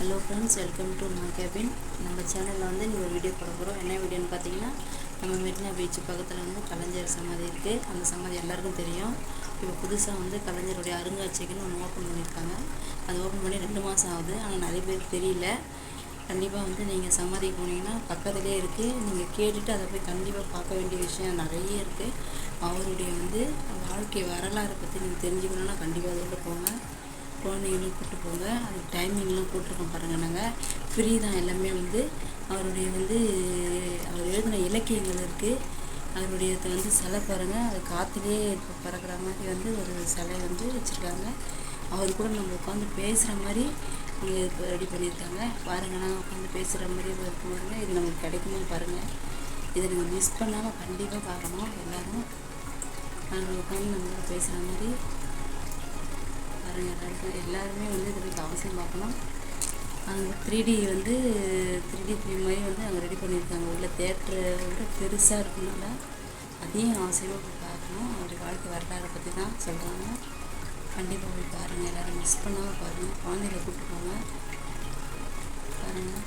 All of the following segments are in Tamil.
Hello friends welcome to my cabin நம்ம சேனலில் வந்து நீங்கள் ஒரு வீடியோ போட போகிறோம் என்ன வீடியோன்னு பார்த்தீங்கன்னா நம்ம மெரினா பீச் பக்கத்தில் வந்து கலைஞர் சமாதி இருக்குது அந்த சமாதி எல்லாருக்கும் தெரியும். இப்போ புதுசாக வந்து கலைஞருடைய அருங்காட்சியகம்னு ஒன்று ஓப்பன் பண்ணியிருக்காங்க. அது ஓப்பன் பண்ணி ரெண்டு மாதம் ஆகுது. ஆனால் நிறைய பேருக்கு தெரியல. கண்டிப்பாக வந்து நீங்கள் சமாதிக்கு போனீங்கன்னா பக்கத்துலேயே இருக்குது நீங்கள் கேட்டுட்டு அதை போய் கண்டிப்பாக பார்க்க வேண்டிய விஷயம் நிறைய இருக்குது அவருடைய வந்து வாழ்க்கை வரலாறை பற்றி நீங்கள் தெரிஞ்சுக்கணுன்னா கண்டிப்பாக அதோட போங்க. குழந்தைங்களும் கூப்பிட்டு போங்க. அதுக்கு டைமிங்லாம் போட்டிருக்கோம் பாருங்கள் நாங்கள் ஃப்ரீ தான் எல்லாமே வந்து. அவருடைய வந்து அவர் எழுதின இலக்கியங்கள் இருக்குது அவருடைய இது வந்து சிலை பாருங்கள் அது காற்றுலேயே இப்போ பறக்கிற மாதிரி வந்து ஒரு சிலை வந்து வச்சுருக்காங்க. அவர் கூட நம்ம உட்காந்து பேசுகிற மாதிரி இங்கே இப்போ ரெடி பண்ணியிருக்காங்க. பாருங்கள் நான் உட்காந்து பேசுகிற மாதிரி இருக்கும் பாருங்க. இது நமக்கு கிடைக்குமா பாருங்கள் இதை நீங்கள் மிஸ் பண்ணாமல் கண்டிப்பாக பார்க்கணும் எல்லோரும் நாங்கள் உட்காந்து நம்ம பேசுகிற மாதிரி பாருங்கள் எல்லாருக்கும் எல்லாருமே வந்து இதை போய் அவசியம் பார்க்கணும். அங்கே த்ரீ டி வந்து த்ரீ டி ஃபிலிம் மாதிரி வந்து அங்கே ரெடி பண்ணியிருக்காங்க. உள்ள தேட்டரை விட பெருசாக இருக்கனால அதையும் அவசியமாக போய் பார்க்கணும். அவருடைய வாழ்க்கை வரலாறை பற்றி தான் சொல்கிறாங்க கண்டிப்பாக போய் பாருங்கள் எல்லோரும் மிஸ் பண்ணாமல் பாருங்கள் குழந்தைகளை கூப்பிட்டு போங்க. பாருங்கள்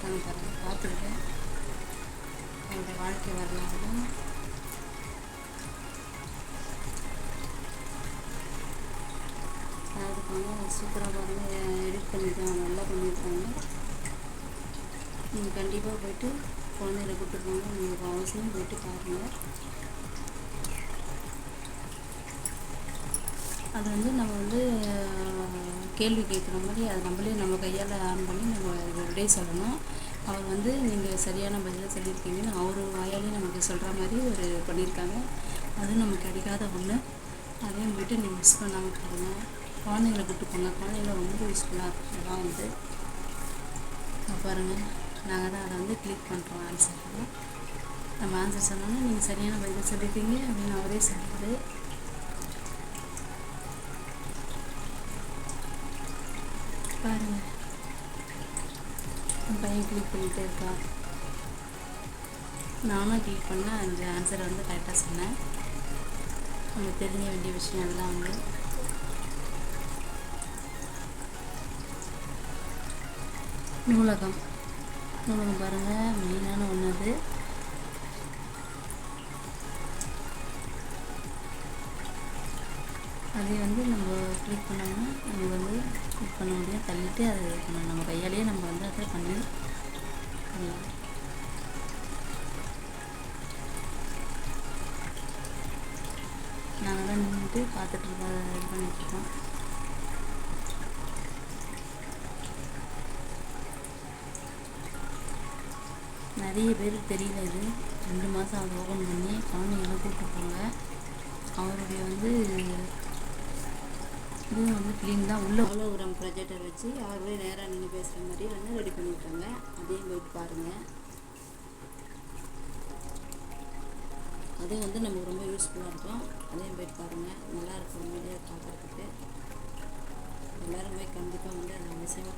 பாருங்கள் பாருங்கள் பார்த்துருக்கேன் அவருடைய வாழ்க்கை வரலாறு ஆனால் சூப்பராக வந்து எடிட் பண்ணியிருக்காங்க நல்லா பண்ணியிருக்காங்க நீங்கள் கண்டிப்பாக போயிட்டு குழந்தைகளை கூப்பிட்டு போங்க உங்களுக்கு அவசியம் போய்ட்டு பாருங்கள் அது வந்து நம்ம வந்து கேள்வி கேட்குற மாதிரி அது நம்மளே நம்ம கையால் ஆன் பண்ணி நம்ம விடை சொல்லணும். அவர் வந்து நீங்கள் சரியான பதிலாக சொல்லியிருக்கீங்கன்னு அவர் வாயாலே நமக்கு சொல்கிற மாதிரி ஒரு பண்ணியிருக்காங்க அது நமக்கு கிடைக்காத ஒன்று அதையும் போயிட்டு நீங்கள் மிஸ் பண்ணாமல் பாருங்கள் குழந்தைங்களை கூப்பிட்டு போங்க குழந்தைங்கள ரொம்ப யூஸ்ஃபுல்லாக இருக்கும் இதெல்லாம் வந்து பாருங்கள் நாங்கள் தான் அதை வந்து கிளிக் பண்ணுறோம் ஆன்சர் நம்ம ஆன்சர் சொன்னோன்னா நீங்கள் சரியான பதில் சொல்லியிருக்கீங்க அப்படின்னு அவரே சொல்லுவார் பாருங்க. என் பையன் கிளிக் பண்ணிகிட்டே இருக்கான். நானும் கிளிக் பண்ணேன் அந்த ஆன்சரை வந்து கரெக்டாக சொன்னேன். நம்ம தெரிஞ்ச வேண்டிய விஷயம் எல்லாம் வந்து நூலகம். நூலகம் பாருங்கள் மெயினான ஒன்று அது. அதை வந்து நம்ம கிளிக் பண்ணோம்னா நம்ம வந்து கிளிக் பண்ண முடியும். தள்ளிட்டு அதை இது பண்ணணும் நம்ம கையாலேயே நம்ம வந்து அதை பண்ணி பண்ணலாம். நாங்கள் தான் நின்றுட்டு பார்த்துட்டு இருக்க அதை இது பண்ணிட்டுருக்கோம் நிறைய பேருக்கு தெரியல இது. ரெண்டு மாதம் அதை ஓப்பன் பண்ணி குழந்தைங்களாம் கூப்பிட்டு போங்க அவருடைய வந்து இதுவும் வந்து க்ளீன் தான். உள்ள ஹோலோகிராம் ப்ரொஜெக்டர் வச்சு அவருடைய நேராக நின்று பேசுகிற மாதிரி வந்து ரெடி பண்ணியிருக்காங்க அதையும் போயிட்டு பாருங்கள் அதுவும் வந்து நமக்கு ரொம்ப யூஸ்ஃபுல்லாக இருக்கும். அதையும் போயிட்டு பாருங்கள் நல்லா இருக்கும். பார்க்குறதுக்கு. எல்லோரும் போய் கண்டிப்பாக வந்து அதை அவசியமாக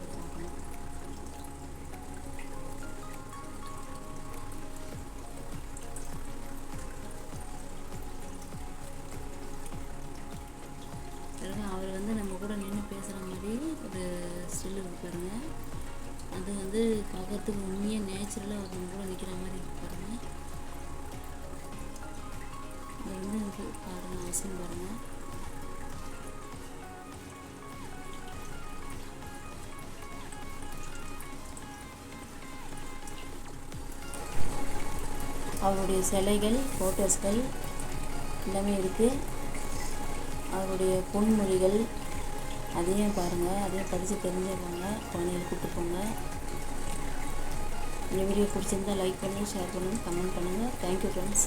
வந்து பார்க்கறதுக்கு உண்மையாக நேச்சுரலாக அவங்க நம்ம கூட நிற்கிற மாதிரி இருக்கு பாருங்க. அது வந்து எனக்கு பாருங்க அவசியம் பாருங்க. அவருடைய சிலைகள் ஃபோட்டோஸ்கள் எல்லாமே இருக்குது அவருடைய பொன்மொழிகள் அதையும் பாருங்கள் அதையும் படித்து தெரிஞ்சுக்கோங்க குழந்தைகள் கூப்பிட்டு போங்க. இந்த வீடியோ பிடிச்சிருந்தா லைக் பண்ணுங்கள் ஷேர் பண்ணுங்கள் கமெண்ட் பண்ணுங்கள் தேங்க்யூ ஃப்ரெண்ட்ஸ்